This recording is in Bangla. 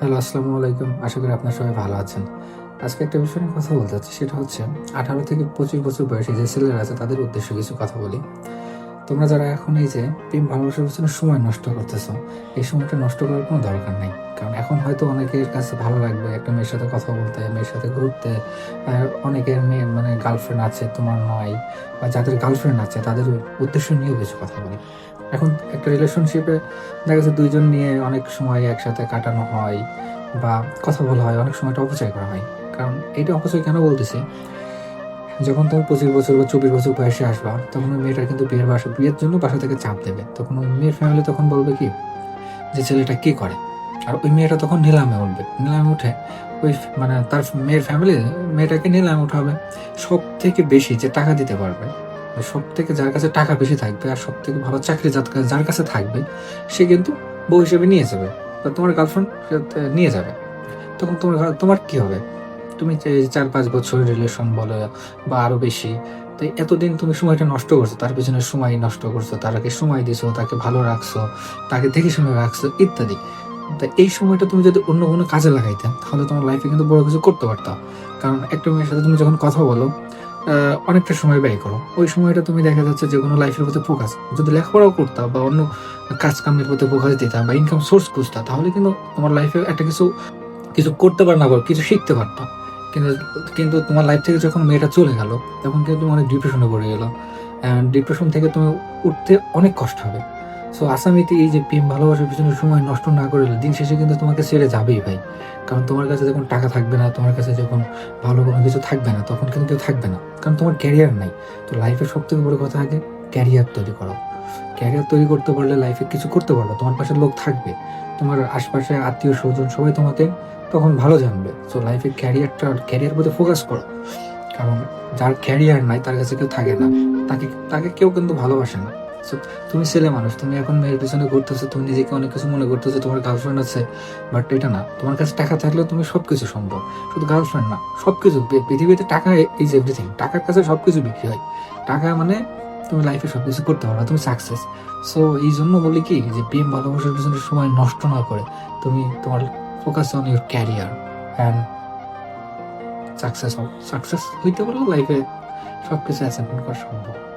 হ্যালো, আসসালামু আলাইকুম। আশা করি আপনার সবাই ভালো আছেন। আজকে একটা বিষয় নিয়ে কথা বলতে চাচ্ছি, সেটা হচ্ছে, আঠারো থেকে পঁচিশ বছর বয়সী যে ছেলেরা আছে, তাদের উদ্দেশ্যে কিছু কথা বলি। তোমরা যারা এখন এই যে প্রেম ভালোবাসার পিছনে সময় নষ্ট করতেছো, এই সময়টা নষ্ট করার কোনো দরকার নেই। কারণ এখন হয়তো অনেকের কাছে ভালো লাগবে, একটা মেয়ের সাথে কথা বলতে, মেয়ের সাথে ঘুরতে অনেকের মেয়ে মানে গার্লফ্রেন্ড আছে, তোমার নয়, বা যাদের গার্লফ্রেন্ড আছে, তাদের উদ্দেশ্য নিয়েও কিছু কথা বলি। এখন একটা রিলেশনশিপে দেখা যাচ্ছে দুইজন নিয়ে অনেক সময় একসাথে কাটানো হয়, বা কথা বলা হয়, অনেক সময়টা অপচয় করা হয়। কারণ এটা অপচয় কেন বলতেছি? যখন তুমি পঁচিশ বছর বা চব্বিশ বছর বয়সে আসবা, তখন ওই মেয়েটা কিন্তু বিয়ের বাসা, বিয়ের জন্য বাসা থেকে চাপ দেবে। তখন ওই মেয়ের ফ্যামিলি তখন বলবে কি, যে ছেলেটা কি করে? আর ওই মেয়েটা তখন নিলামে উঠবে। নিলামে উঠে ওই মানে তার মেয়ের ফ্যামিলি মেয়েটাকে নিলামে উঠাবে। সব থেকে বেশি যে টাকা দিতে পারবে সব থেকে যার কাছে টাকা বেশি থাকবে আর সব থেকে ভালো চাকরি যার কাছে থাকবে, সে কিন্তু বউ হিসেবে নিয়ে যাবে। বা তোমার গার্লফ্রেন্ড নিয়ে যাবে। তখন তোমার তোমার কি হবে? তুমি চার পাঁচ বছর রিলেশন বলো বা আরও বেশি, তো এতদিন তুমি সময়টা নষ্ট করছ, তার পিছনে সময় নষ্ট করছ তাকে সময় দিছো, তাকে ভালো রাখছো, তাকে দেখে শুনে রাখছো, ইত্যাদি। তা এই সময়টা তুমি যদি অন্য কোনো কাজে লাগাইতে, তাহলে তোমার লাইফে কিন্তু বড় কিছু করতে পারতাম কারণ একটা মেয়ের সাথে তুমি যখন কথা বলো অনেকটা সময় ব্যয় করো। ওই সময়টা তুমি দেখা যাচ্ছে যে কোনো লাইফের প্রতি ফোকাস যদি লেখাপড়াও করতাম বা অন্য কাজ কামের প্রতি ফোকাস দিতাম বা ইনকাম সোর্স খুঁজতাম তাহলে কিন্তু তোমার লাইফে একটা কিছু কিছু করতে পার না কিছু শিখতে পারতাম কিন্তু কিন্তু তোমার লাইফ থেকে যখন মেয়েটা চলে গেল, তখন কিন্তু অনেক ডিপ্রেশনে পড়ে গেল। ডিপ্রেশন থেকে তুমি উঠতে অনেক কষ্ট হবে। সো আসামিতে এই যে প্রেম, ভালোবাসার পিছনে সময় নষ্ট না করে দিন শেষে কিন্তু তোমাকে ছেড়ে যাবেই ভাই। কারণ তোমার কাছে যখন টাকা থাকবে না, তোমার কাছে যখন ভালো কোনো কিছু থাকবে না, তখন কিন্তু কেউ থাকবে না। কারণ তোমার ক্যারিয়ার নাই। তো লাইফের সব থেকে বড় কথা আগে ক্যারিয়ার তৈরি করো। ক্যারিয়ার তৈরি করতে পারলে লাইফে কিছু করতে পারল তোমার পাশে লোক থাকবে তোমার আশপাশে আত্মীয় স্বজন সবাই তোমাকে তখন ভালো জানবে। সো লাইফে ক্যারিয়ারটা ক্যারিয়ার প্রতি ফোকাস করো। কারণ যার ক্যারিয়ার নাই তার কাছে কেউ থাকে না। তাকে তাকে কেউ কিন্তু ভালোবাসে না। So, তুমি ছেলে মানুষ তুমি এখন মেয়ের পিছনে ঘুরতেছো তুমি নিজেকে অনেক কিছু মনে করতেছো তোমার গার্লফ্রেন্ড আছে বাট এটা না। তোমার কাছে টাকা থাকলেও তুমি সবকিছু সম্ভব। শুধু গার্লফ্রেন্ড না সবকিছু পৃ- পৃথিবীতে টাকা ইজ এভরিথিং টাকার কাছে সবকিছু বিক্রি হয়। টাকা মানে তুমি লাইফে সব কিছু করতে পারো তুমি সাকসেস সো এই জন্য বলি কি, যে প্রেম, ভালোবাসার পিছনে সময় নষ্ট না করে তুমি তোমার focus on your career and success success হইতে পারলে লাইফে সবকিছু অ্যাচিভমেন্ট করা সম্ভব।